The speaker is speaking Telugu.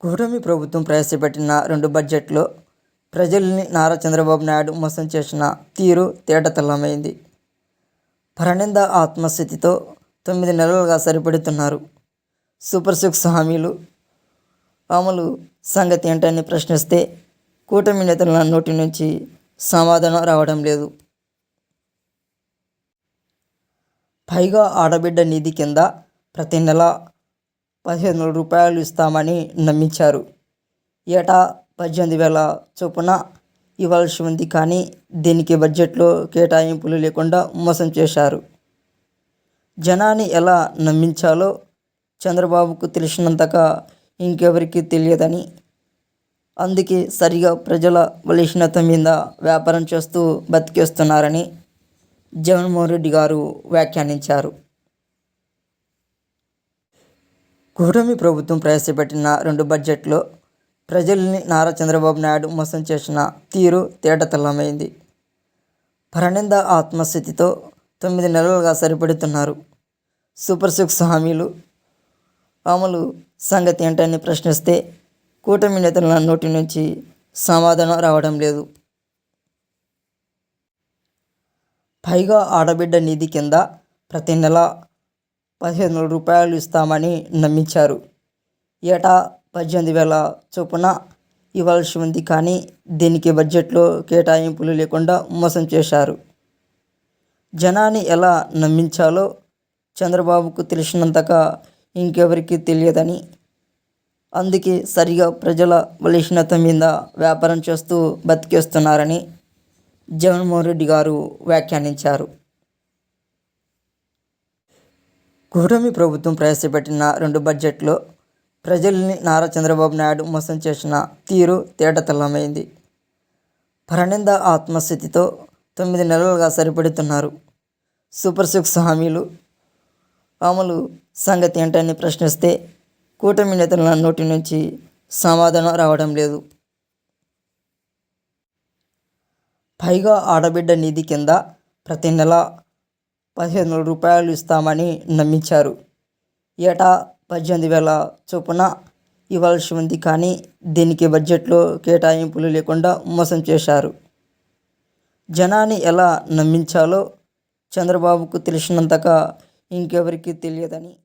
కూటమి ప్రభుత్వం ప్రవేశపెట్టిన రెండు బడ్జెట్లో ప్రజల్ని నారా చంద్రబాబు నాయుడు మోసం చేసిన తీరు తేటతెల్లమైంది. పరనింద ఆత్మస్థితితో తొమ్మిది నెలలుగా సరిపడుతున్నారు. సూపర్ సిక్స్ హామీలు అమలు సంగతి ఏంటని ప్రశ్నిస్తే కూటమి నేతల నోటి నుంచి సమాధానం రావడం లేదు. పైగా ఆడబిడ్డ నిధి కింద ప్రతి నెల పదిహేను వందల రూపాయలు ఇస్తామని నమ్మించారు. ఏటా పద్దెనిమిది వేల చొప్పున ఇవ్వాల్సి ఉంది కానీ దీనికి బడ్జెట్లో కేటాయింపులు లేకుండా మోసం చేశారు. జనాన్ని ఎలా నమ్మించాలో చంద్రబాబుకు తెలిసినంతగా ఇంకెవరికీ తెలియదని అందుకే సరిగా ప్రజల బలిష్ణత మీద వ్యాపారం చేస్తూ బతికేస్తున్నారని జగన్మోహన్ రెడ్డి గారు వ్యాఖ్యానించారు. కూటమి ప్రభుత్వం ప్రవేశపెట్టిన రెండు బడ్జెట్లో ప్రజల్ని నారా చంద్రబాబు నాయుడు మోసం చేసిన తీరు తేటతల్లమైంది. పరనింద ఆత్మస్థితితో తొమ్మిది నెలలుగా సరిపెడుతున్నారు. సూపర్ సిక్స్ హామీలు అమలు సంగతి ఏంటని ప్రశ్నిస్తే కూటమి నేతల నోటి నుంచి సమాధానం రావడం లేదు. పైగా ఆడబిడ్డ నిధి కింద ప్రతి నెల పదిహేను వందల రూపాయలు ఇస్తామని నమ్మించారు. ఏటా పద్దెనిమిది వేల చొప్పున ఇవ్వాల్సి ఉంది కానీ దీనికి బడ్జెట్లో కేటాయింపులు లేకుండా మోసం చేశారు. జనాన్ని ఎలా నమ్మించాలో చంద్రబాబుకు తెలిసినంతగా ఇంకెవరికీ తెలియదని అందుకే సరిగా ప్రజల బలిష్ణత మీద వ్యాపారం చేస్తూ బతికేస్తున్నారని జగన్మోహన్ రెడ్డి గారు వ్యాఖ్యానించారు. కూటమి ప్రభుత్వం ప్రవేశపెట్టిన రెండు బడ్జెట్లో ప్రజల్ని నారా చంద్రబాబు నాయుడు మోసం చేసిన తీరు తేటతెల్లమైంది పరనింద ఆత్మస్థితితో తొమ్మిది నెలలుగా సరిపెడుతున్నారు. సూపర్ సిక్స్ హామీలు అమలు సంగతి ఏంటని ప్రశ్నిస్తే కూటమి నేతల నోటి నుంచి సమాధానం రావడం లేదు. పైగా ఆడబిడ్డ నిధి కింద ప్రతి నెల పదిహేను వందల రూపాయలు ఇస్తామని నమ్మించారు. ఏటా పద్దెనిమిది వేల చొప్పున ఇవ్వాల్సి ఉంది కానీ దీనికి బడ్జెట్లో కేటాయింపులు లేకుండా మోసం చేశారు. జనాన్ని ఎలా నమ్మించాలో చంద్రబాబుకు తెలిసినంతగా ఇంకెవరికీ తెలియదని